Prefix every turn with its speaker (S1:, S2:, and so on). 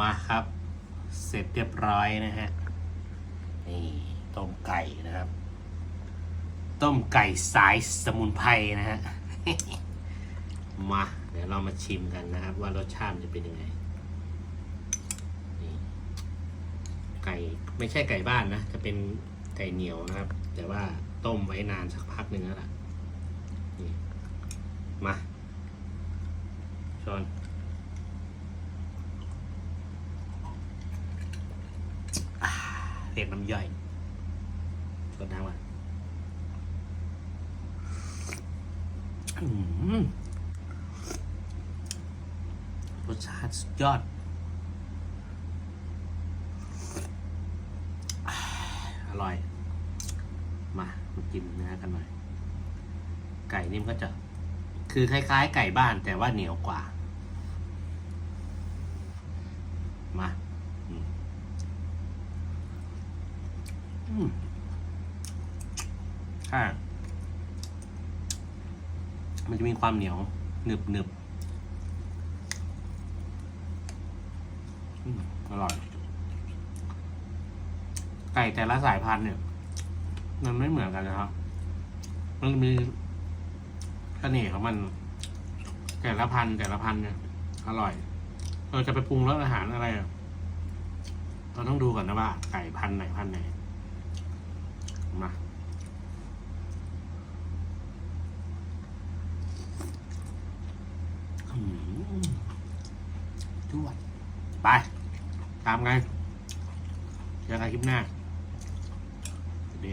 S1: มาครับ เสร็จเรียบร้อยนะฮะ นี่ต้มไก่นะครับ ต้มไก่สายสมุนไพรนะฮะ มาเดี๋ยวเรามาชิมกันนะครับ ว่ารสชาติมันจะเป็นยังไงไก่ไม่ใช่ไก่บ้านนะ จะเป็นไก่เหนียวนะครับ แต่ว่าต้มไว้นานสักพักหนึ่งแล้วล่ะ นี่ มาชอน เรียกน้ำย่อยชดน้ำก่อนอืมรสชาติสุดยอด อร่อย มามากินเนื้อกันหน่อย ไก่นี่มันก็จะ คือคล้าย ๆ ไก่บ้านแต่ว่าเหนียวกว่าอืม มค่ะมันจะมีความเหนียวหนึบหนึบอร่อย ไก่แต่ละสายพันธุ์เนี่ย มันไม่เหมือนกันนะครับ มันมีเสน่ห์ของมัน แต่ละพันธุ์แต่ละพันธุ์เนี่ย อร่อย เราจะไปปรุงรสอาหารอะไร เราต้องดูก่อนนะว่า ไก่พันธุ์ไหนพันธุ์ไหน มาอืมจวดไป ตามไงเจอกันคลิปหน้าสวัสดี